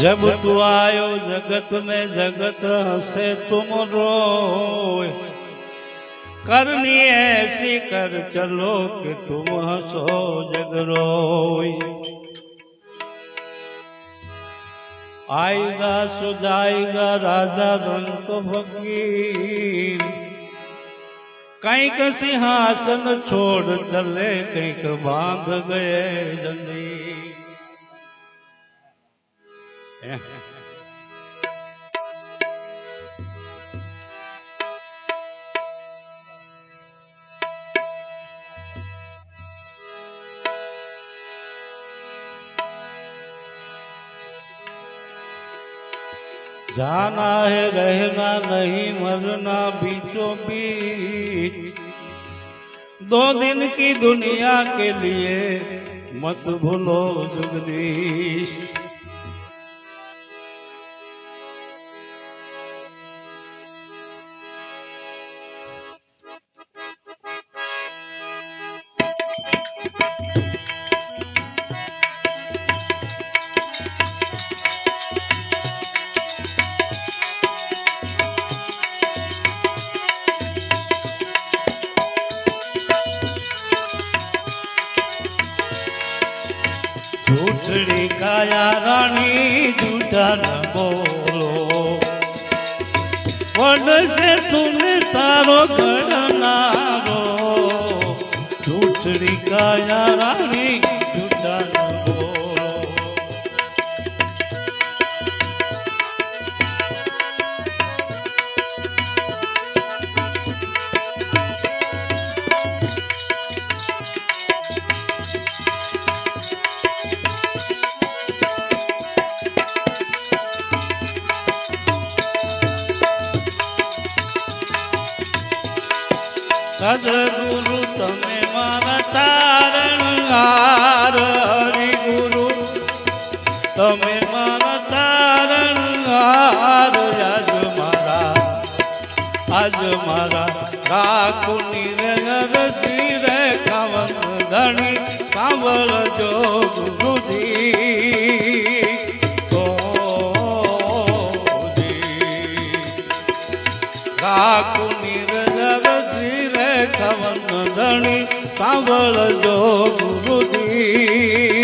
जब तू आयो जगत में जगत हंसे तुम रो करनी ऐसी कर चलो कि तुम हंसो जग रोई आएगा सुजाएगा राजा रंग फकीर कहीं का सिंहासन छोड़ चले कहीं बांध गए जनी जाना है रहना नहीं, मरना बीचों बीच। दो दिन की दुनिया के लिए मत भूलो जगदीश। દયા રાણી જૂઠા ન બોલો. પણ છે તુમને તારો ગણનારો જૂઠડી કાયા રાણી તમે મારા તારણહાર આજ મારા આજ મારા રાખુની રે નરજી રે કવન ધણી સાંભળજો જોગ ઓ જી. રાખું નિરજરજી રે ખવન ધણી સાંભળજો ગુરુજી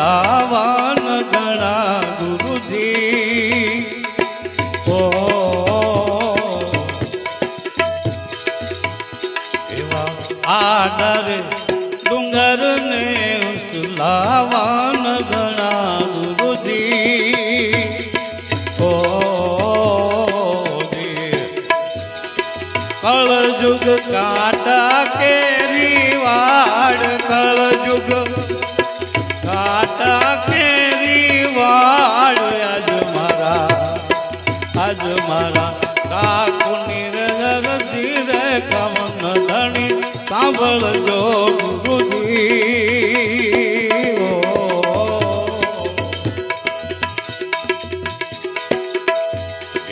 લાવાન ગણા ગુરુજી. ઓ એવા આડર ડુંગર ને ઉસલાવાન ગણા ગુરુજી. ઓ. કળજુગ કાંટા કેરી વાડ, કળજુગ સાંભળજો ગુરુજી.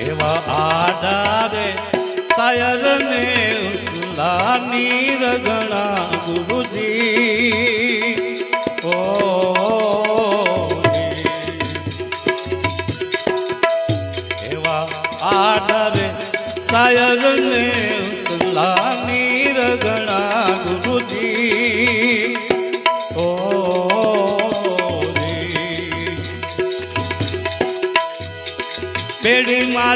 એવા આધારે સાયર ને ઉસલાની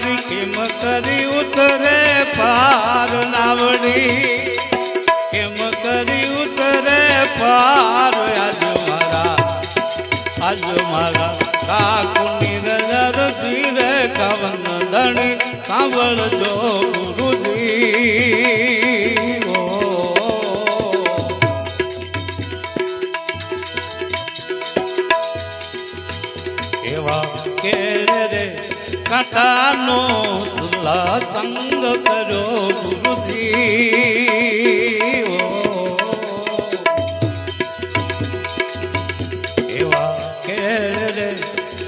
મારી કેમ કરી ઉતરે પાર નાવડી. કેમ કરી ઉતરે પાર આજ મારા આજ મારા કાકુની નજર ધીરે કવન ધણી જો ગુરુજી કાંટાનો સુલા સંગ કર્યો ગુરુજી. એવા કે રે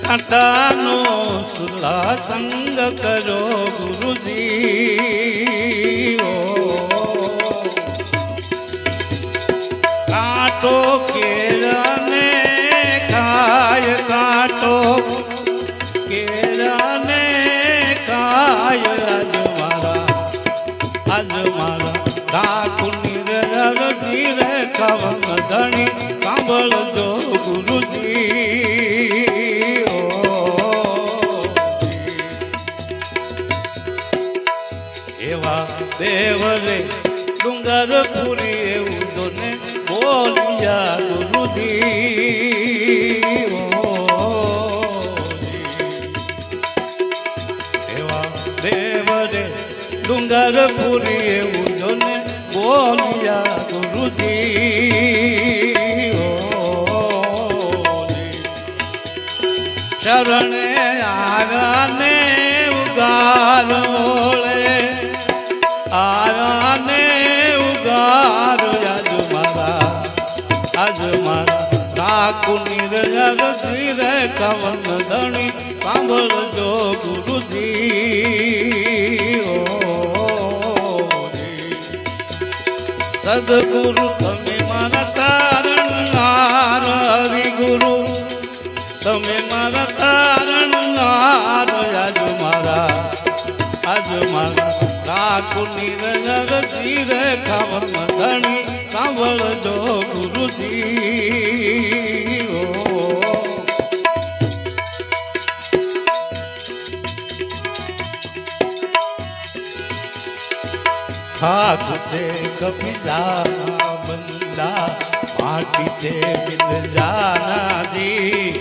કાંટાનો સુલા સંગ કરો ગુરુજી એવા દેવ રે ડુંગર પૂરી એવું તો ને બોલિયા ગુરુજી. ડુંગર પૂરી એવું તો ને બોલિયા ગુરુજી. શરણે આગાને ઉગાર. સદગુરુ તમે મારા તારણ હાર ગુરુ તમે મારા તારણ હાર આજ મારા આજ મારા રાખુ નિરજર ધીરે ખાવન ધણી સાંભળજો ગુરુજી खाक से कभी जाना बंदा माटी से मिल जाना जी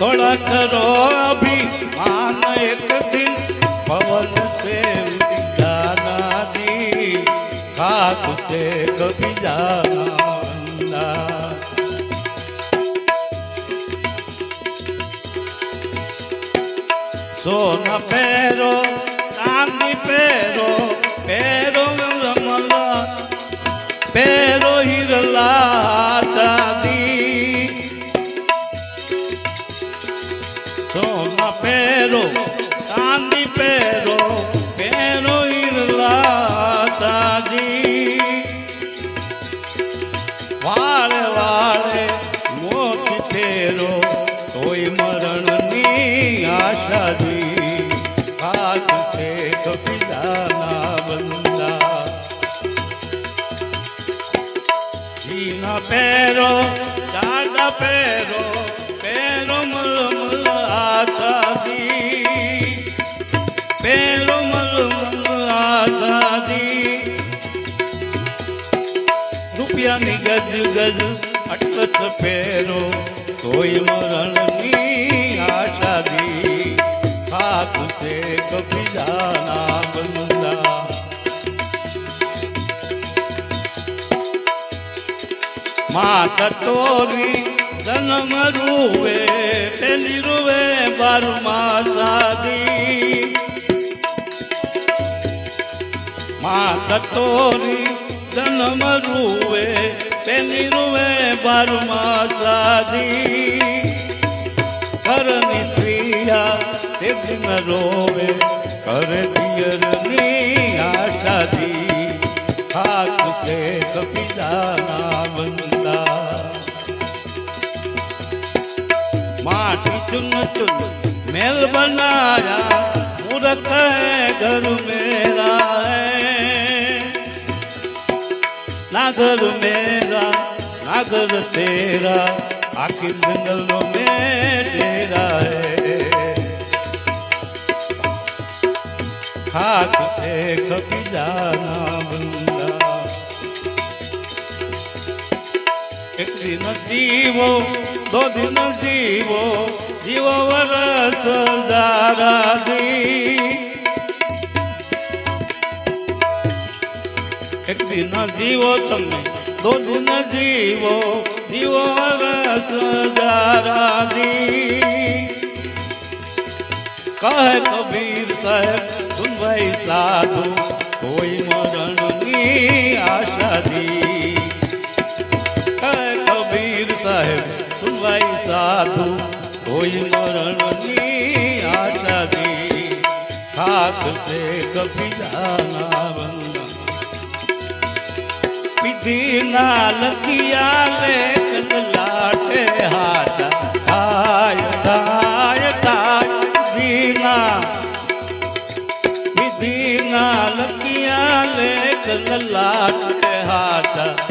थोड़ा करो अभी मान एक दिन पवन से उड़ जाना जी खाक से कभी जाना बंदा सोना पैरो चांदी पैरो પેરો રમલા પેરો હિરલા ચાંદી પેરો પેરો મલ મલ આછાજી પેરો મલ મલ આછાજી રૂપિયાની બંદા માતા તોરી જન્મ રૂવે, પેલી રૂવે બારમા સાદી. માતા તોરી જન્મ રૂવે, પેલી રૂવે બારમા સાદી. ઘરની સ્ત્રીયા તે દિન રોવે કર દિયરની આશાદી હાથ છે કપિલા બંદા માટી ચુન ચુન મેલ બનાયા. મૂર્ખ ઘર મેરા ના ઘર મેરા ના ઘર તેરા. આખી જંગલો મેં ડેરા ખાક એક બીજાના બંદા એક દિન જીવો દો દિન જીવો જીવો વરસ દારાજી એક દિન જીવો તમે દો દિન જીવો જીવો વરસ દારાજી કહે કબીર સાહેબ સુનભાઈ સાધુ સુનવાઈ સાધુ, કોઈ મરણની આઝાદી ખાક છે કપિલાના વંદન વંદા પીધી ના લગિયા લે કલાટે હાટા થાય થાય થાય દીના વિધિના લગિયા લે કલાટે હાટા